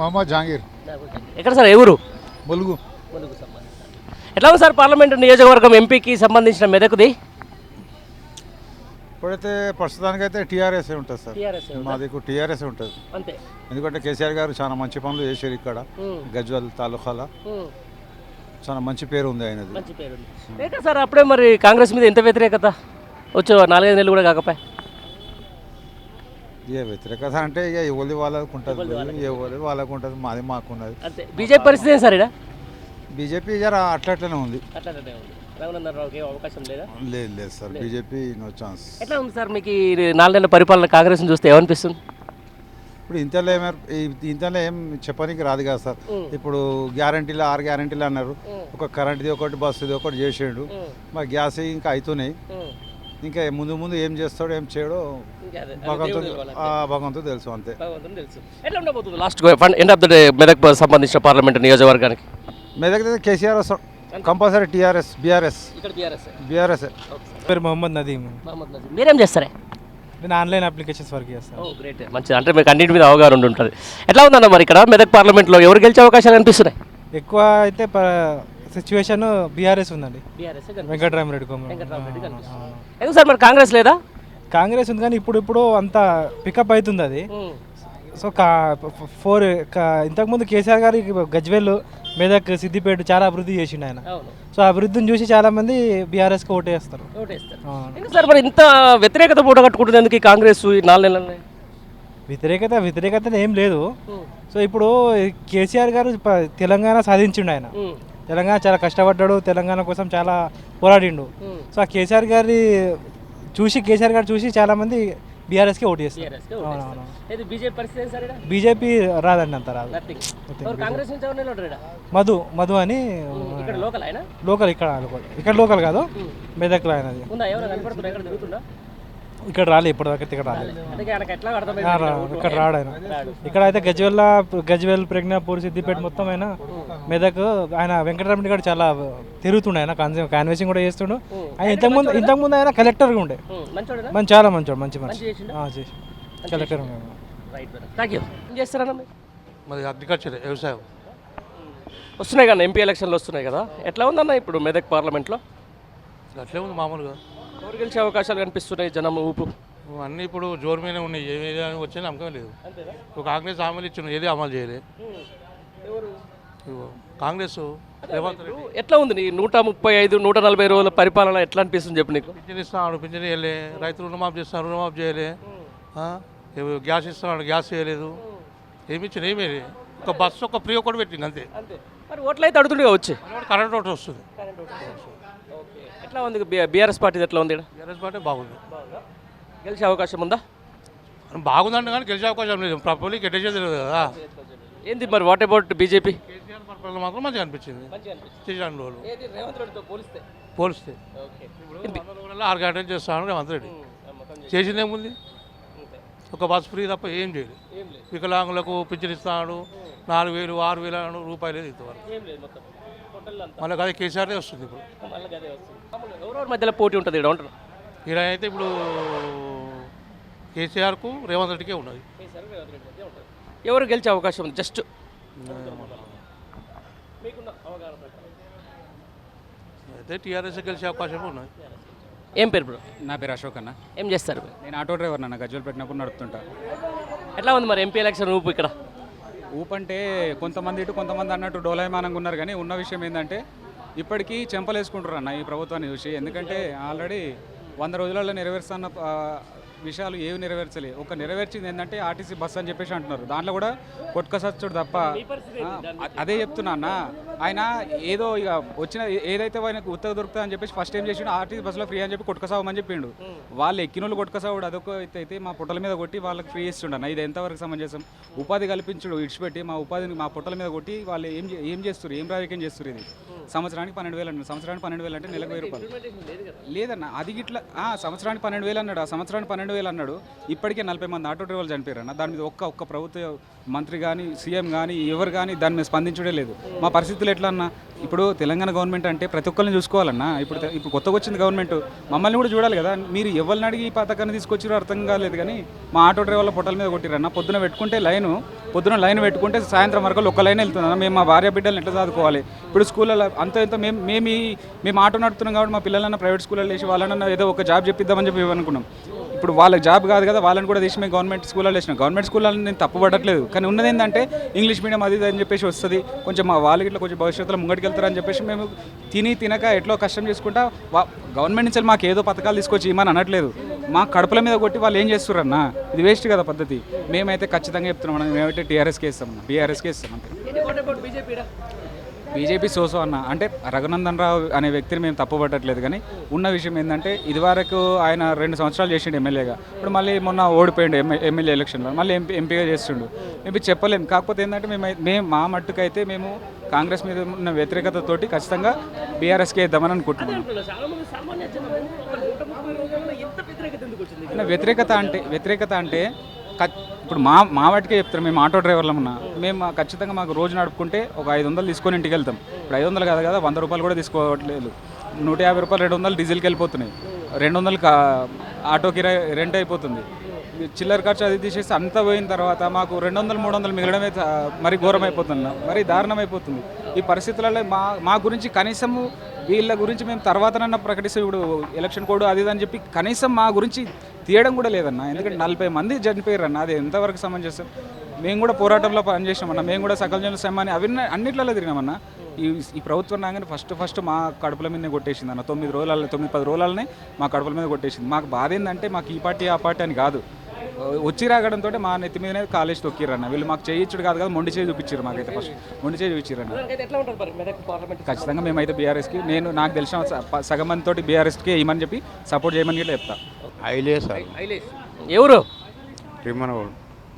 మహమ్మద్ జహాంగీర్ ఎక్కడ సార్ ఎవరు ములుగు. ఎట్లా ఉంది సార్ పార్లమెంట్ నియోజకవర్గం ఎంపీకి సంబంధించిన మెదకుది? ఇప్పుడైతే ప్రస్తుతానికైతే టీఆర్ఎస్ ఉంటుంది సార్. మా దిక్కు టీఆర్ఎస్ ఉంటుంది. అంతే. ఎందుకంటే కేసీఆర్ గారు చాలా మంచి పనులు చేశారు ఇక్కడ. గజ్వల్ తాలూకాలో. చాలా మంచి పేరు ఉంది ఆయనది. సార్ అప్పుడే మరి కాంగ్రెస్ మీద ఎంత వ్యతిరేకత? వచ్చే నాలుగైదు నెలలు కూడా కాకపోయి? ఇక వ్యతిరేకత అంటే ఇక ఎవరి వాళ్ళకు ఉంటుంది ఎవరి వాళ్ళకు? ఉంటుంది మాది మాకున్నది. అంతే. బీజేపీ పరిస్థితి సార్ ఇక్కడ? బీజేపీ జర అట్లట్లనే ఉంది. అవకాశం లేదా? లేదు లేదు సార్. BJP no chance. ఎట్లా ఉంది సార్ మీకు ఈ నాలుగు నెలల పరిపాలన కాంగ్రెస్ని చూస్తే ఏమనిపిస్తుంది? ఇప్పుడు ఇంతలో ఏమారు ఇంతలో ఏం చెప్పడానికి రాదు కదా సార్. ఇప్పుడు గ్యారంటీలు ఆరు గ్యారంటీలు అన్నారు. ఒక కరెంట్ది ఒకటి బస్సుది ఒకటి చేసాడు. మా గ్యాస్ ఇంకా అవుతున్నాయి ఇంకా ముందు ముందు ఏం చేస్తాడో ఏం చేయడో భగవంతుడు ఆ భగవంతుడు తెలుసు అంతే. తెలుసు. ఎట్లా ఉండబోతుంది last end of the day Medak సంబంధించిన పార్లమెంట్ నియోజకవర్గానికి? మెదక్ దగ్గర కేసీఆర్ వస్తాడు. Compulsory TRS BRS. ఇక్కడ బీఆర్ఎస్ బీఆర్ఎస్ పేరు మొహమ్మద్ నదీమ్. మీరేం చేస్తారే? నేను ఆన్లైన్ అప్లికేషన్స్ వర్క్ చేస్తాను. ఓ గ్రేట్ మంచిది. అంటే మీకు అన్నింటి మీద అవగాహన ఉంటుంది. ఎట్లా ఉందన్న మరి ఇక్కడ? మెదక్ పార్లమెంట్లో ఎవరు గెలిచే అవకాశాలు అనిపిస్తున్నాయి ఎక్కువ అయితే సిచ్యువేషన్ బీఆర్ఎస్ ఉందండి. బీఆర్ఎస్ వెంకటరామరెడ్డి కొమ్మ. ఎందుకు సార్ మరి కాంగ్రెస్ లేదా? కాంగ్రెస్ ఉంది కానీ ఇప్పుడు ఇప్పుడు అంత పికప్ అవుతుంది అది. సో కా ఫోర్ ఇంతకుముందు కేసీఆర్ గారి గజ్వేల్ మెదక్ సిద్దిపేట చాలా అభివృద్ధి చేసిండు ఆయన. సో అభివృద్ధిని చూసి చాలా మంది బీఆర్ఎస్కి ఓటేస్తారు. ఓటేస్తారు. సార్ మరి ఇంత వ్యతిరేకత పూట కట్టుకుంటుంది ఎందుకు ఈ కాంగ్రెస్ ఈ నాలుగు నెలలని వ్యతిరేకత వ్యతిరేకత ఏం లేదు. సో ఇప్పుడు కేసీఆర్ గారు తెలంగాణ సాధించిండు ఆయన. తెలంగాణ చాలా కష్టపడ్డాడు తెలంగాణ కోసం చాలా పోరాడిండు. సో ఆ కేసీఆర్ గారి చూసి కేసీఆర్ గారు చూసి చాలా మంది బీఆర్ఎస్కి ఓటు చేస్తారు. అవునవును. బీజేపీ బీజేపీ రాదండి అంత రాదు? మధు మధు అని ఇక్కడ లోకల్ ఆయన? ఇక్కడ లోకల్. ఇక్కడ లోకల్ కాదు. మెదక్లో ఆయనది. ఉందా? ఎవరు కనపడుతున్నా ఇక్కడ రాలే ఇప్పటిదాకా ఇక్కడ రాలేదు. ఇక్కడ రాడు ఆయన. ఇక్కడ అయితే గజ్వెల్ గజ్వెల్ ప్రజ్ఞాపూర్ సిద్దిపేట మొత్తం ఆయన మెదక్ ఆయన వెంకటరమణ గారు చాలా తిరుగుతుండే ఆయన కాన్వెసింగ్ కూడా చేస్తుండు. ఆయన ఇంతకుముందు ఇంతకుముందు ఆయన కలెక్టర్గా ఉండే. మంచోడేనా? మంచి చాలా మంచోడు మంచి మనిషి చేసిండా? ఆ, చేసి. కలెక్టర్ చేస్తారన్న? మరి? అగ్రికల్చర్ వ్యవసాయం. వస్తున్నాయి కదా ఎంపీ ఎలక్షన్లు వస్తున్నాయి కదా. ఎట్లా ఉందన్న ఇప్పుడు మెదక్ పార్లమెంట్లో? అట్లే ఉంది మామూలుగా. ఎవరు గెలిచే అవకాశాలు కనిపిస్తున్నాయి జనం ఊపు? అన్నీ ఇప్పుడు జోరు మీదనే ఉన్నాయి. ఏమి వచ్చే నమ్మకం లేదు. ఇప్పుడు కాంగ్రెస్ హామీలు ఇచ్చిన ఏది అమలు చేయలే. ఇదిగో కాంగ్రెస్ ఎట్లా ఉంది నీ నూట ముప్పై ఐదు నూట నలభై రోజుల పరిపాలన ఎట్లా అనిపిస్తుంది చెప్పు నీకు? పింఛన్ ఇస్తున్నాడు పింఛన్ చేయలే రైతు రుణమాఫీ చేస్తున్నాడు రుణమాఫీ చేయలే. గ్యాస్ ఇస్తున్నాడు గ్యాస్ చేయలేదు ఏమి ఇచ్చిన ఏమీ. ఒక బస్సు ఒక ఫ్రీ ఒకటి పెట్టింది అంతే. మరి ఓట్లు అయితే అడుగుతుండే వచ్చి కరెంట్ ఒకటి వస్తుంది. ఎట్లా ఉంది? బీఆర్ఎస్ పార్టీ ఎట్లా ఉంది ఈడ? టీఆర్ఎస్ పార్టీ బాగుంది. గెలిచే అవకాశం ఉందా? బాగుందంటే కానీ గెలిచే అవకాశం లేదు. పబ్లిక్ ఎట్టే తెలియదు కదా. ఏంది మరి వాట్ అబౌట్ బీజేపీ కేసీఆర్ మాత్రం మంచిగా అనిపించింది. పోలిస్తే? ఆరు గంటలు చేస్తాను రేవంత్ రెడ్డి. చేసింది ఏముంది? ఒక బస్ ఫ్రీ తప్ప ఏం చేయలేదు. వికలాంగులకు పింఛన్ ఇస్తాడు. నాలుగు వేలు ఆరు వేల రూపాయలు ఇంతవరకు. మళ్ళీ అదే కేసీఆర్దే వస్తుంది ఇప్పుడు. ఎవరెవరి మధ్యలో పోటీ ఉంటుంది? ఇక్కడ ఈడ అయితే ఇప్పుడు కేసీఆర్కు రేవంత్ రెడ్డికే ఉన్నది. ఎవరు గెలిచే అవకాశం ఉంది? జస్ట్ అయితే టీఆర్ఎస్ గెలిచే అవకాశం ఉన్నది. ఏం పేరు బ్రో? నా పేరు అశోక్ అన్న. ఏం చేస్తారు? నేను ఆటో డ్రైవర్ నాన్న గజ్వల్ పెట్టినప్పుడు నడుపుతుంటా. ఎట్లా ఉంది మరి ఎంపీ ఎలక్షన్ ఊపు ఇక్కడ? ఊపంటే కొంతమంది ఇటు కొంతమంది అన్నట్టు డోలాయమానంగా ఉన్నారు కానీ ఉన్న విషయం ఏంటంటే ఇప్పటికీ చెంపలేసుకుంటారు అన్న ఈ ప్రభుత్వాన్ని చూసి. ఎందుకంటే ఆల్రెడీ వంద రోజులలో నెరవేరుస్తున్న విషయాలు ఏవి నెరవేర్చలే. ఒక నెరవేర్చింది ఏంటంటే ఆర్టీసీ బస్ అని చెప్పేసి అంటున్నారు. దాంట్లో కూడా కొట్టుకసచ్చుడు తప్ప అదే చెప్తున్నా అన్న. ఆయన ఏదో ఇక వచ్చిన ఏదైతే ఆయనకు ఉత్తర దొరుకుతుంది అని చెప్పేసి ఫస్ట్ ఏం చేసిండు? ఆర్టీసీ బస్సులో ఫ్రీ అని చెప్పి కొట్టుకసావమని చెప్పిండు. వాళ్ళు ఎక్కినోళ్ళు కొట్టుకసావుడు అదొక అయితే మా పుట్టల మీద కొట్టి వాళ్ళకి ఫ్రీ ఇస్తుండ ఇది ఎంతవరకు సమంజసం? ఉపాధి కల్పించుడు ఇడిచిపెట్టి మా ఉపాధిని మా పుట్టల మీద కొట్టి వాళ్ళు ఏం ఏం చేస్తారు ఏం రాజకీయం చేస్తారు ఇది? సంవత్సరానికి పన్నెండు వేలు అన్నాడు. సంవత్సరానికి పన్నెండు వేలు అంటే నెలకు వెయ్యి రూపాయలు. లేదన్న అది గిట్ల సంవత్సరానికి పన్నెండు వేలు అన్నాడు. ఆ సంవత్సరానికి పన్నెండు వేలు అన్నాడు. ఇప్పటికే నలభై మంది ఆటో డ్రైవర్లు చనిపోయారు అన్న దాని మీద ఒక్క ఒక్క ప్రభుత్వ మంత్రి కానీ సీఎం కానీ ఎవరు కానీ దాని మీద స్పందించడే లేదు. మా పరిస్థితులు ఎట్లా అన్న ఇప్పుడు తెలంగాణ గవర్నమెంట్ అంటే ప్రతి ఒక్కరిని చూసుకోవాలన్నా? ఇప్పుడు ఇప్పుడు కొత్తగా వచ్చింది గవర్నమెంట్. మమ్మల్ని కూడా చూడాలి కదా. మీరు ఎవరిని అడిగి ఈ పథకాన్ని తీసుకొచ్చిరో అర్థం కాలేదు కానీ మా ఆటో డ్రైవర్ల పొట్టల మీద కొట్టిరన్న. పొద్దున పెట్టుకుంటే లైన్ పొద్దున లైన్ పెట్టుకుంటే సాయంత్రం వరకు ఒక లైన్ వెళ్తున్నా మేము మా భార్య బిడ్డలను ఎట్లా చదువుకోవాలి ఇప్పుడు స్కూళ్ళలో అంత ఎంత మేము మేము మేము ఆటో నడుపుతున్నాం కాబట్టి మా పిల్లలన్న ప్రైవేట్ స్కూల్లో వేసి వాళ్ళన్నా ఏదో ఒక జాబ్ చెప్పిద్దామని చెప్పి అనుకున్నాం ఇప్పుడు వాళ్ళకి జాబ్ కాదు కదా వాళ్ళని కూడా తీసి మేము గవర్నమెంట్ స్కూల్లో వేసినాం. గవర్నమెంట్ స్కూల్లో నేను తప్పుపడట్లేదు కానీ ఉన్నది ఏంటంటే ఇంగ్లీష్ మీడియం అది అని చెప్పేసి వస్తుంది. కొంచెం మా వాళ్ళకి ఇట్లా కొంచెం భవిష్యత్తులో ముంగడికి వెళ్తారని చెప్పేసి మేము తిని తినక ఎట్లో కష్టం చేసుకుంటా గవర్నమెంట్ నుంచి మాకు ఏదో పథకాలు తీసుకొచ్చి ఇమ్మని అనట్లేదు. మా కడుపుల మీద కొట్టి వాళ్ళు ఏం చేస్తున్నారన్న ఇది వేస్ట్ కదా పద్ధతి. మేమైతే ఖచ్చితంగా చెప్తున్నాం మేమైతే టీఆర్ఎస్కే ఇస్తాం బీఆర్ఎస్కే ఇస్తాం అంతే. బీజేపీ సోసో అన్న అంటే రఘునందన్ రావు అనే వ్యక్తిని మేము తప్పుపట్టట్లేదు కానీ ఉన్న విషయం ఏంటంటే ఇదివరకు ఆయన రెండు సంవత్సరాలు చేసిండు ఎమ్మెల్యేగా. ఇప్పుడు మళ్ళీ మొన్న ఓడిపోయిండు ఎమ్మె ఎమ్మెల్యే ఎలక్షన్లో. మళ్ళీ ఎంపీ ఎంపీగా చేస్తుండు. మేబీ చెప్పలేము కాకపోతే ఏంటంటే మేము మేము మా మట్టుకైతే మేము కాంగ్రెస్ మీద ఉన్న వ్యతిరేకతతోటి ఖచ్చితంగా బీఆర్ఎస్కే ఇద్దామని అనుకుంటున్నాం. చాలా మంది సామాన్య జనం ఒక నూట ముప్పై రోజుల్లో ఎంత వ్యతిరేకత అంటే వ్యతిరేకత అంటే ఇప్పుడు మా మా వాటికే చెప్తారు మేము ఆటో డ్రైవర్లు ఉన్నా మేము మా- ఖచ్చితంగా మాకు రోజు నడుపుకుంటే ఒక ఐదు వందలు తీసుకొని ఇంటికి వెళ్తాం. ఇప్పుడు ఐదు వందలు కాదు కదా వంద రూపాయలు కూడా తీసుకోవట్లేదు. నూట యాభై రూపాయలు రెండు వందలు డీజిల్కి వెళ్ళిపోతున్నాయి. రెండు వందలు ఆటో కిరాయి రెంట్ అయిపోతుంది. చిల్లర ఖర్చు అది తీసేసి అంతా పోయిన తర్వాత మాకు రెండు వందలు మూడు వందలు మిగలడమే మరి ఘోరం అయిపోతుంది. మరి దారుణం అయిపోతుంది. ఈ పరిస్థితులలో మా మా గురించి కనీసము వీళ్ళ గురించి మేము తర్వాతనన్నా ప్రకటిస్తే ఇప్పుడు ఎలక్షన్ కోడ్ అది ఇది అని చెప్పి కనీసం మా గురించి తీయడం కూడా లేదన్న. ఎందుకంటే నలభై మంది చనిపోయారు అన్న అది ఎంతవరకు సమంజసం? మేము కూడా పోరాటంలో పనిచేసినామన్న మేము కూడా సకల జన సమ్మాని అవి అన్నిట్లలో తిరిగినామన్న. ఈ ఈ ప్రభుత్వం రాగానే ఫస్ట్ ఫస్ట్ మా కడుపుల మీదనే కొట్టేసింది అన్న. తొమ్మిది రోజుల తొమ్మిది పది రోజులనే మా కడుపుల మీద కొట్టేసింది. మాకు బాధ ఏంటంటే మాకు ఈ పార్టీ ఆ పార్టీ అని కాదు. వచ్చి రాగడంతో మా నెత్తి మీదనే కాలేజ్ తొక్కిరన్న వీళ్ళు మాకు చేయించుడు కాదు కదా మొండి చేయి చూపించారు మాకైతే ఫస్ట్ మొండి చేయి చూపించారన్న ఖచ్చితంగా మేమైతే బీఆర్ఎస్కి నేను నాకు తెలిసిన సగం మంది తోటి బీఆర్ఎస్కి వేయమని చెప్పి సపోర్ట్ చేయమని కూడా చెప్తా. ఐలేష్ ఎవరు? రిమ్మనగూడు.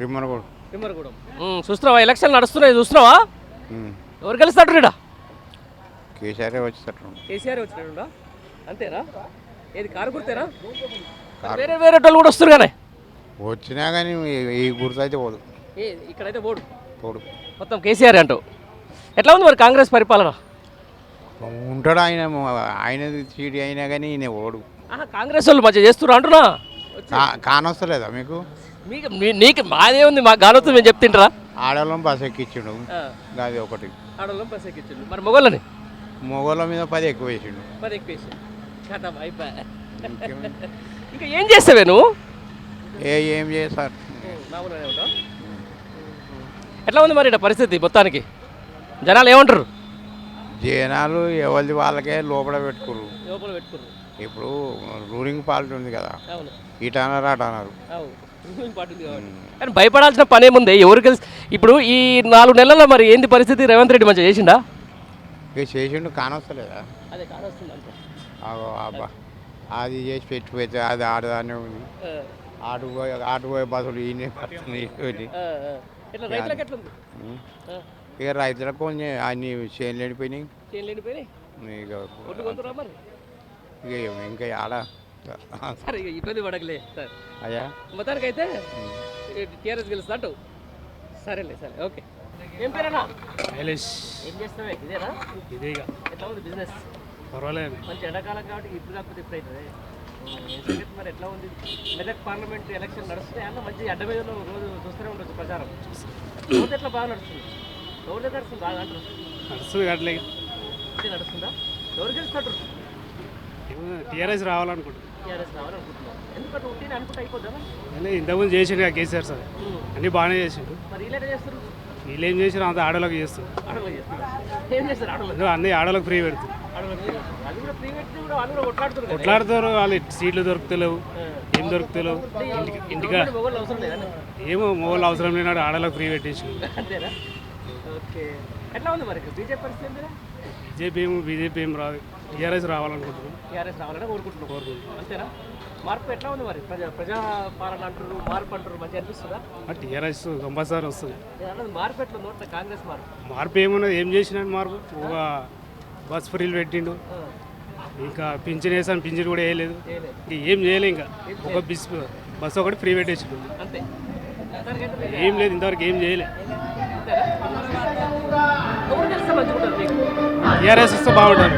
రిమ్మనగూడు. తిమ్మరగూడెం చూస్తున్నావా? ఎలక్షన్ నడుస్తున్నాయి చూస్తున్నావా? ఎవరు గెలుస్తాడు రీడా కేసీఆర్ వచ్చేటట్టు కేసీఆర్ వచ్చినాడు అంతేనా? ఏది కారు గుర్తేనా వేరే వేరే వాళ్ళు కూడా వస్తారు కానీ. వచ్చినా కానీ ఈ- గుర్తు అయితే పోదు. ఇక్కడైతే బోర్డు పోడు. మొత్తం కేసీఆర్ అంటూ ఎట్లా ఉంది మరి కాంగ్రెస్ పరిపాలన? ఉంటాడు ఆయన ఆయన చీటి అయినా కానీ ఈయన ఓడు. కాంగ్రెస్ వాళ్ళు మంచిగా చేస్తున్నారు అంటున్నా? కానొస్తలేదా మీకు? మీకు నీకు మాదే ఉంది మాకు గానొస్తుంది మేము చెప్తుంటారా ఆడవాళ్ళం బస్ ఎక్కించిండు. అది ఒకటి. ఆడవాళ్ళం బస్ ఎక్కించండి. మరి మొగోళ్ళని? మొగోళ్ళ మీద పది ఎక్కువ వేసిండు. పది అయిపోయా. ఇంకేం- ఏం చేస్తావే నువ్వు? ఏ ఏం చేస్తారు? ఎట్లా ఉంది మరి పరిస్థితి మొత్తానికి? జనాలు ఏమంటారు జనాలు ఎవరిది వాళ్ళకే లోపల పెట్టుకురు లోపల పెట్టుకున్నారు ఇప్పుడు రూలింగ్ పార్టీ ఉంది కదా. ఇటు అన్నారు అటు అన్నారు కానీ భయపడాల్సిన పని ఏముంది? ఎవరు కలిసి ఇప్పుడు ఈ నాలుగు నెలల్లో మరి ఏంది పరిస్థితి? రేవంత్ రెడ్డి మంచిగా చేసిండా? ఇక చేసిండు కానొస్తలేదా? అబ్బా. అది చేసి పెట్టిపోతే అది ఆడదానే ఉంది. ఆటు పోయి ఆటు పోయే బస్సులు ఈయన ఇక రైతులకు కొంచెం అన్ని చేనులు ఎండిపోయినాయి ఇక ఇక ఇంకా ఆడ సరే ఇక ఇబ్బంది పడకలే సరే. అయ్యా? మొత్తానికి అయితే టీఆర్ఎస్ గెలుస్తాడు సరేలే సరే ఓకే. ఏం పేరేనా శైలేష్. ఏం చేస్తావే ఇదేనా? ఇదే ఎట్లా ఉంది బిజినెస్? పర్వాలేదు. మంచి ఎండాకాలం కాబట్టి ఇప్పుడు కాకపోతే ఇప్పుడు అవుతుంది మరి ఎట్లా ఉంది? మెదక్ పార్లమెంట్ ఎలక్షన్ నడుస్తున్నాయి అన్న మంచి అడ్డమేదో రోజు చూస్తూనే ఉండొచ్చు ప్రచారం. రోజు ఎట్లా బాగా నడుస్తుంది? రోజు నడుస్తుంది? బాగా నడుస్తుంది? ఇది నడుస్తుందా? ఎవరు గెలుస్తాడు టీఆర్ఎస్ రావాలనుకుంటున్నాను ఇంతకుముందు చేసిండు కదా కేసీఆర్ సార్. అన్నీ బాగానే చేసిండు. వీళ్ళు ఏం చేసినా అంత ఆడోళ్ళకి చేస్తారు. అన్ని ఆడోళ్ళకి ఫ్రీ పెడుతుంది. కొట్లాడుతారు వాళ్ళు సీట్లు దొరుకుతలేవు ఏం దొరుకుతలేవు. ఇంటికి ఏమో మొగోళ్ళు అవసరం లేనాడు ఆడోళ్ళకి ఫ్రీ పెట్టేసి? బీజేపీ ఏమో బీజేపీ ఏం రాదు. టీఆర్ఎస్ రావాలనుకుంటున్నాం. టీఆర్ఎస్ రావాలని కోరుకుంటున్నాం. అంతేనా? మార్పు ఎట్లా ఉంది మరి? ప్రజా ప్రజా పాలన అంటారు మార్పు అంటారు మంచిగా అనిపిస్తుందా? టీఆర్ఎస్ కంపల్సరీ వస్తుంది. మార్పు ఎట్లా ఉంది? కాంగ్రెస్ మార్పు. మార్పు ఏమున్నది? ఏం చేసినాడు మార్పు? ఒక బస్ ఫ్రీలు పెట్టిండు. ఇంకా పింఛన్ వేసాను పింఛన్ కూడా వేయలేదు. ఏం చేయలే ఇంకా. ఒక బిస్ బస్ ఒకటి ఫ్రీ పెట్టేసిండు. ఏం లేదు ఇంతవరకు ఏం చేయలే. టీఆర్ఎస్ ఇస్తే బాగుంటుంది.